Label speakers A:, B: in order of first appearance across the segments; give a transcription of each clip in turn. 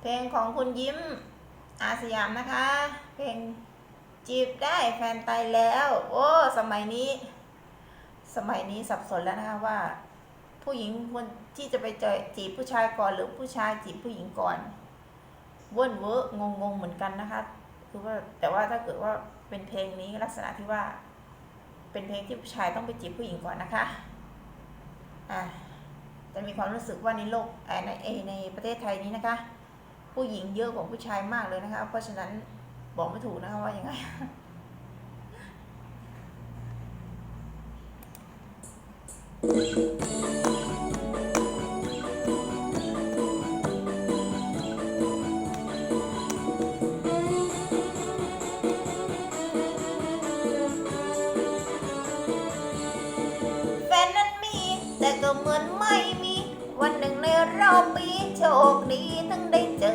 A: เพลงของคุณยิ้มอาสยามนะคะ เพลงจีบได้แฟนตายแล้ว โอ้สมัยนี้ สมัยนี้สับสนแล้วนะคะว่า ผู้หญิงควรที่จะไปเจอจีบผู้ชายก่อนหรือผู้ชายจีบผู้หญิงก่อนเว่นเวอรงงงเหมือนกันนะคะ คือว่าแต่ว่าถ้าเกิดว่าเป็นเพลงนี้ลักษณะที่ว่า เป็นเพลงที่ผู้ชายต้องไปจีบผู้หญิงก่อนนะคะอ่า จะมีความรู้สึกว่าในโลกในเอในประเทศไทยนี้นะคะ ผู้หญิงเยอะกว่าผู้ชายมากเลยนะคะ เพราะฉะนั้นบอกไม่ถูกนะคะว่าอยังไงแฟนนั้นมี แต่ก็เหมือนไม่มี วันหนึ่งในรอบปีโชคดีทั้งได้เจอ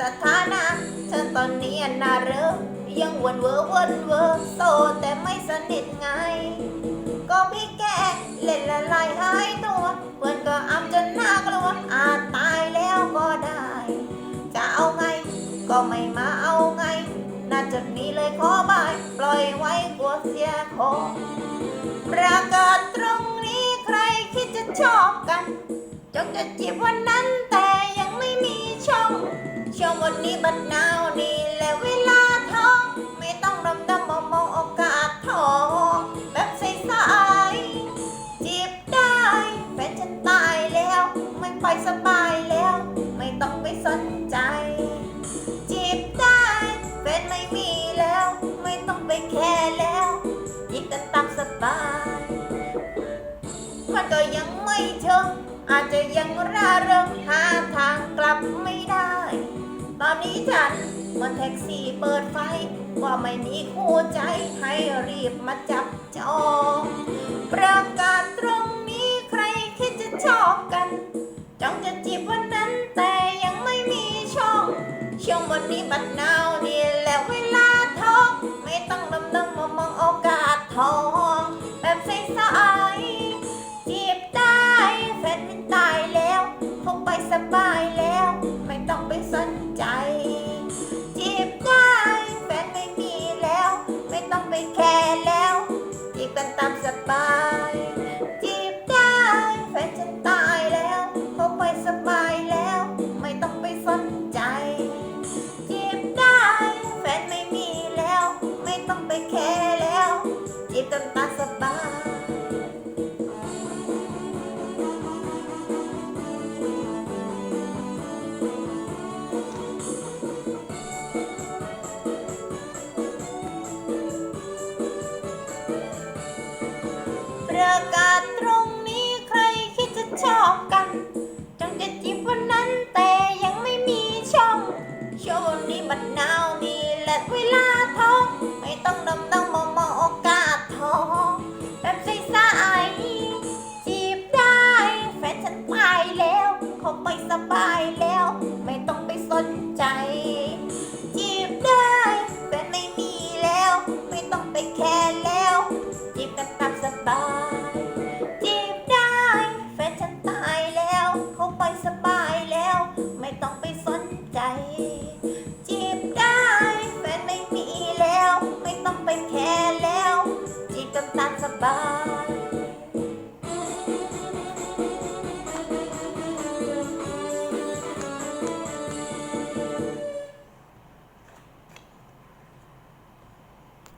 A: สถานะเธอตอนนี้น่าเริ่มยังวนเวอร์วนเวอร์โตแต่ไม่สนิทไง ก็พี่แกเล่นละลายหายตัวเพื่อนก็อำจนหน่ากลัวอาจตายแล้วก็ได้ จะเอาไง ก็ไม่มาเอาไงน่าจุดนี้เลยขอบาย ปล่อยไว้กลัวเสียของประกาศตรงนี้ใครคิดจะชอบกัน จงจะจีบวันนั้นแต่ยังไม่มีช่อง ช่วงวันนี้บัดนาวนี่แหละเวลาทอง ไม่ต้องดำดำมองมองโอกาสทอง แบบใสๆจีบได้แฟนฉันตายแล้ว ไม่ไปสบายแล้ว ไม่ต้องไปสนใจ จีบได้แฟนไม่มีแล้ว ไม่ต้องไปแคร์แล้วจีบกันตามสบายมันก็ยังไม่เชิง อาจจะยังร่าเริงหาทางกลับไม่ได้ ตอนนี้ฉันบนแท็กซี่เปิดไฟว่าไม่มีคู่ใจให้รีบมาจับจองประกาศตรงนี้ใครคิดจะชอบกันจ้องจะจีบวันนั้นแต่ยังไม่มีช่อง ช่วงวันนี้บัดนาวนี่แหละเวลาทองไม่ต้องดำดำมองมองโอกาสทอง ผมไม่สบายแล้ว ไม่ต้องไปสนใจ จีบได้แฟนไม่มีแล้ว ไม่ต้องไปแคร์แล้ว จีบกันตามสบาย จีบได้แฟนฉันตายแล้วเขาไปสบายแล้ว ไม่ต้องไปสนใจ จีบได้แฟนไม่มีแล้ว ไม่ต้องไปแคร์แล้ว จีบกันตามสบาย